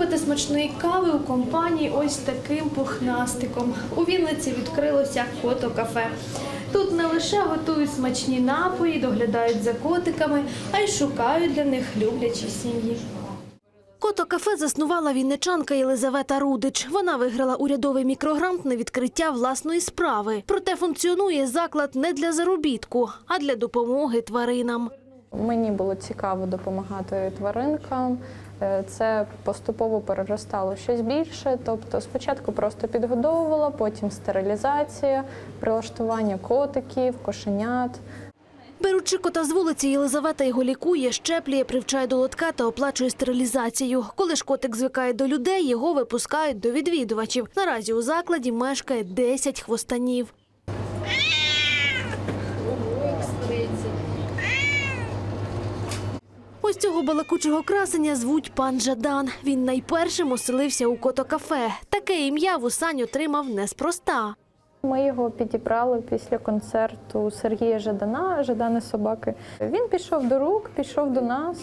Випити смачної кави у компанії ось таким пухнастиком. У Вінниці відкрилося кото-кафе. Тут не лише готують смачні напої, доглядають за котиками, а й шукають для них люблячі сім'ї. Кото кафе заснувала вінничанка Єлизавета Рудич. Вона виграла урядовий мікрогрант на відкриття власної справи. Проте функціонує заклад не для заробітку, а для допомоги тваринам. Мені було цікаво допомагати тваринкам. Е, Це поступово переростало щось більше. Тобто, спочатку просто підгодовувала, потім стерилізація, прилаштування котиків, кошенят. Беручи кота з вулиці, Єлизавета його лікує, щеплює, привчає до лотка та оплачує стерилізацію. Коли ж котик звикає до людей, його випускають до відвідувачів. Наразі у закладі мешкає 10 хвостанів. Цього балакучого красення звуть пан Жадан. Він найпершим оселився у кото-кафе. Таке ім'я Вусань отримав неспроста. Ми його підібрали після концерту Сергія Жадана, Жадани собаки. Він пішов до рук, пішов до нас,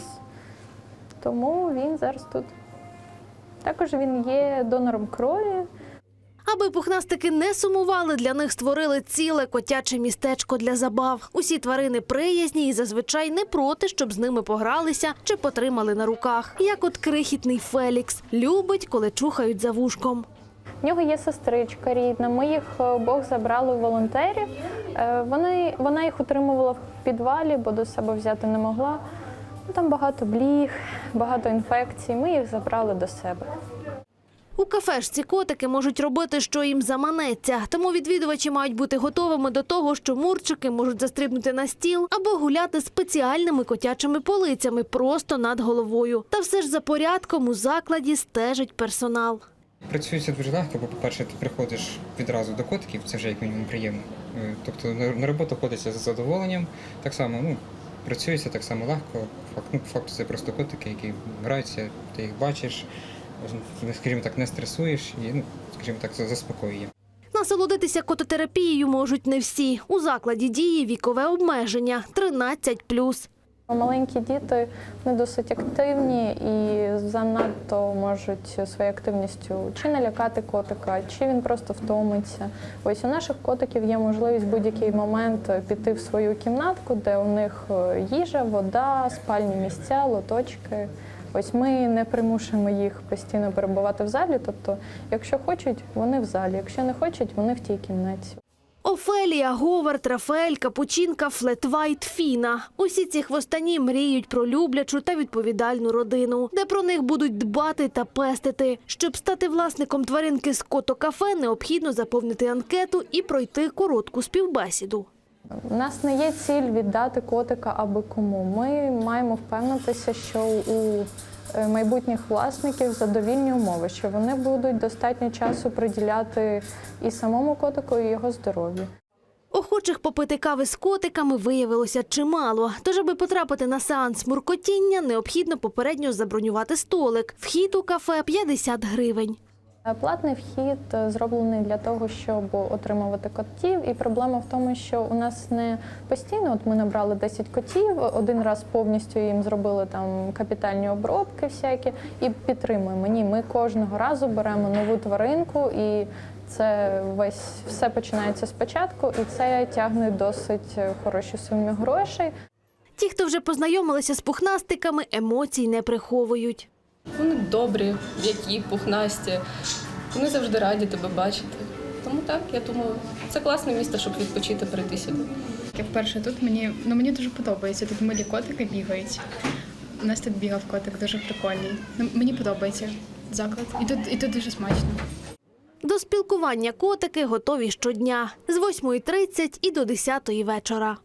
тому він зараз тут. Також він є донором крові. Аби пухнастики не сумували, для них створили ціле котяче містечко для забав. Усі тварини приязні і зазвичай не проти, щоб з ними погралися чи потримали на руках. Як от крихітний Фелікс любить, коли чухають за вушком. В нього є сестричка рідна. Ми їх е, обох забрали у волонтерів. Е, Вони, вона їх утримувала в підвалі, бо до себе взяти не могла. Там багато бліг, багато інфекцій. Ми їх забрали до себе. У кафешці котики можуть робити, що їм заманеться. Тому відвідувачі мають бути готовими до того, що мурчики можуть застрибнути на стіл або гуляти спеціальними котячими полицями просто над головою. Та все ж за порядком у закладі стежить персонал. Працюється дуже легко, бо, по-перше, ти приходиш відразу до котиків, це вже як мінімум приємно. Е, Тобто на роботу ходиться з задоволенням. Так само ну, працюється так само легко. Факт, ну, факту це просто котики, які граються, ти їх бачиш, скажімо так, не стресуєш і, ну, скажімо так, це заспокоює. Насолодитися кототерапією можуть не всі. У закладі діє вікове обмеження 13+. Маленькі діти вони досить активні і занадто можуть своєю активністю чи налякати котика, чи він просто втомиться. Ось у наших котиків є можливість в будь-який момент піти в свою кімнатку, де у них е, їжа, вода, спальні місця, лоточки. Ось ми не примушуємо їх постійно перебувати в залі. Тобто, якщо хочуть, вони в залі, якщо не хочуть, вони в тій кімнаті. Офелія, Говард, Рафаель, Капучинка, Флетвайт, Фіна. Усі ці хвостані мріють про люблячу та відповідальну родину, де про них будуть дбати та пестити. Щоб стати власником тваринки з кото-кафе, необхідно заповнити анкету і пройти коротку співбесіду. У нас не є ціль віддати котика аби кому. Ми маємо впевнитися, що у е, майбутніх власників задовільні умови, що вони будуть достатньо часу приділяти і самому котику, і його здоров'ю. Охочих попити кави з котиками виявилося чимало. Тож, аби потрапити на сеанс муркотіння, необхідно попередньо забронювати столик. Вхід у кафе 50 гривень. Е, Платний вхід е, зроблений для того, щоб отримувати котів. І проблема в тому, що у нас не постійно. От ми набрали 10 котів, один раз повністю їм зробили там капітальні обробки всякі і підтримуємо. Ні, ми кожного разу беремо нову тваринку і. Це весь все починається спочатку, і це тягне досить е, хороші суми грошей. Ті, хто вже познайомилися з пухнастиками, емоцій не приховують. Вони добрі, м'які, пухнасті. Вони завжди раді тебе бачити. Тому так, я думаю, це класне місце, щоб відпочити, прийти сюди. Я вперше тут мені ну мені дуже подобається. Тут милі котики бігають. У нас тут бігав котик, дуже прикольний. Ну, мені подобається заклад. І тут, і тут дуже смачно. До спілкування котики готові щодня з 8.30 і до 10 вечора.